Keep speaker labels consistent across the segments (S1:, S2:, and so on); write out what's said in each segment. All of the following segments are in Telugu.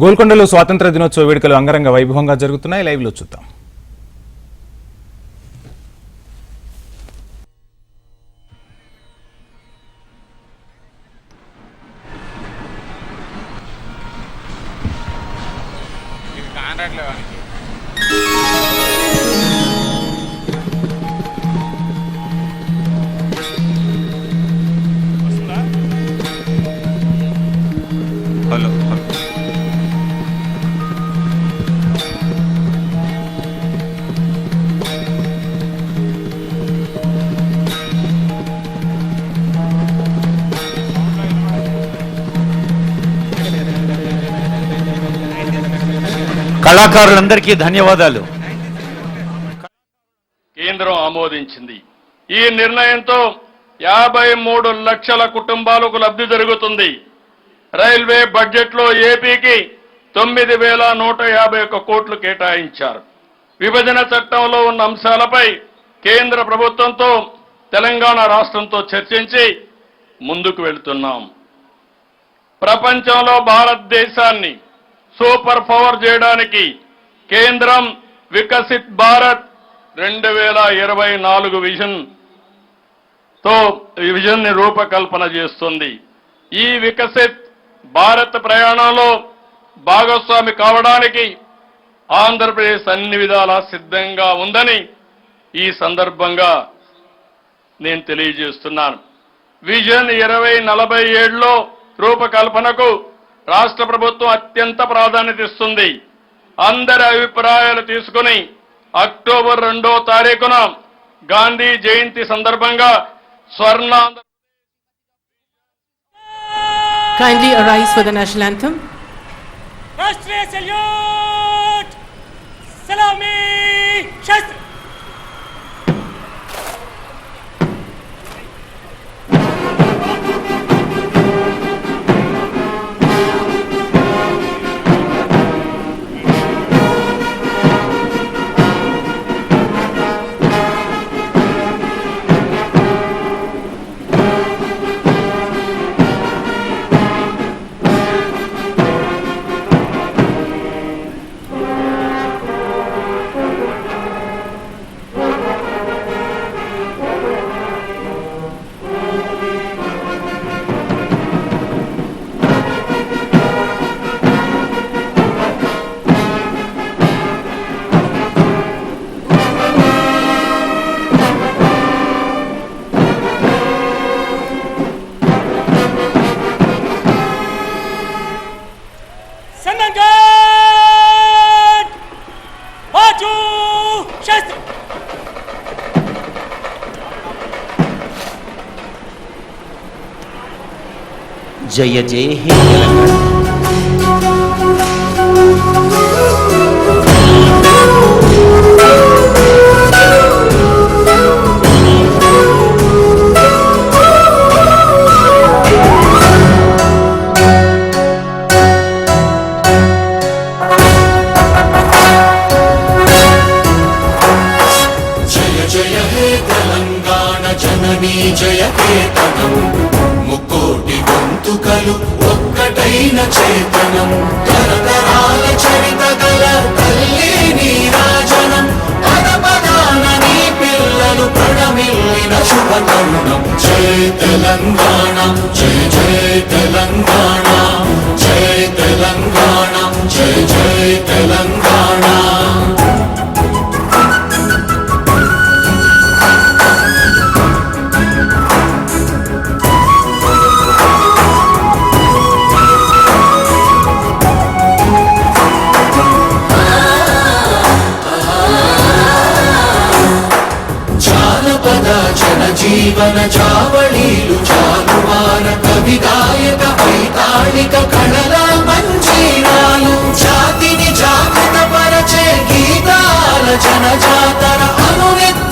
S1: గోల్కొండలో స్వాతంత్ర దినోత్సవ వేడుకలు అంగరంగ వైభవంగా జరుగుతున్నాయి. లైవ్లో చూద్దాం.
S2: Hello hello. కళాకారులందరికీ ధన్యవాదాలు.
S3: కేంద్రం ఆమోదించింది. ఈ నిర్ణయంతో యాభై మూడు లక్షల కుటుంబాలకు లబ్ధి జరుగుతుంది. రైల్వే బడ్జెట్లో ఏపీకి తొమ్మిది వేల నూట యాభై ఒక్క కోట్లు కేటాయించారు. విభజన చట్టంలో ఉన్న అంశాలపై కేంద్ర ప్రభుత్వంతో తెలంగాణ రాష్ట్రంతో చర్చించి ముందుకు వెళుతున్నాం. ప్రపంచంలో భారతదేశాన్ని సూపర్ పవర్ చేయడానికి కేంద్రం వికసిత్ భారత్ రెండు వేల ఇరవై నాలుగు విజన్తో విజన్ని రూపకల్పన చేస్తుంది. ఈ వికసిత్ భారత్ ప్రయాణంలో భాగస్వామి కావడానికి ఆంధ్రప్రదేశ్ అన్ని విధాలా సిద్ధంగా ఉందని ఈ సందర్భంగా నేను తెలియజేస్తున్నాను. విజన్ ఇరవై నలభై ఏడులో రూపకల్పనకు రాష్ట్ర ప్రభుత్వం అత్యంత ప్రాధాన్యత ఇస్తుంది అందరి అభిప్రాయాలు తీసుకుని అక్టోబర్ రెండో తారీఖున గాంధీ జయంతి సందర్భంగా స్వర్ణ
S4: Kindly arise for the national anthem.
S5: Rashtriya salute! Salami! Shastri!
S6: జయ జయ హే తెలంగాణ
S7: జయ జయ హే తెలంగాణ జననీ జయ కేతనం ఒక్కటైన చేతనం తరతరాల చరిత గల తల్లి నీరాజనం. పద పదాన నీ పిల్లలు ప్రణమిల్లిన శుభ తరుణం. జయ తెలంగాణ జయ జయ తెలంగాణ. జీవన చావళీలు చాలువార కవి పైతాళిక కళల మంజీరాలు. జాతిని జాగ్రత్త పరచే గీతాల జనజాతర అనునిత్యము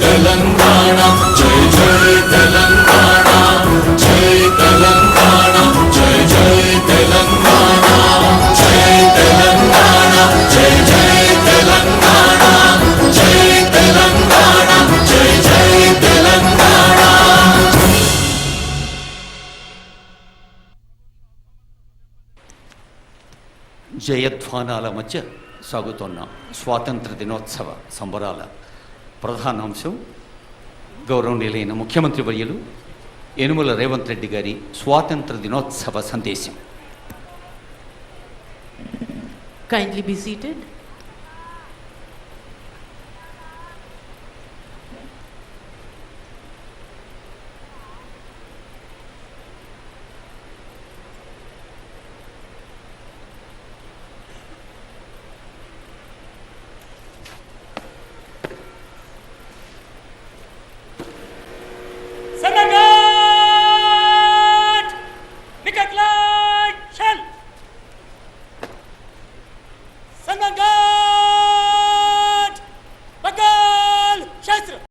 S7: తెలంగాణ జై జై తెలంగాణ జై తెలంగాణ జై జై తెలంగాణ జై తెలంగాణ జై జై తెలంగాణ జై తెలంగాణ జై జై తెలంగాణ.
S6: జయధ్వానాల మధ్య సాగుతున్న స్వాతంత్ర దినోత్సవ సంబరాల ప్రధానాంశం గౌరవనీయులైన ముఖ్యమంత్రి వర్యులు యనుమల రేవంత్ రెడ్డి గారి స్వాతంత్ర దినోత్సవ సందేశం
S4: Kindly be seated.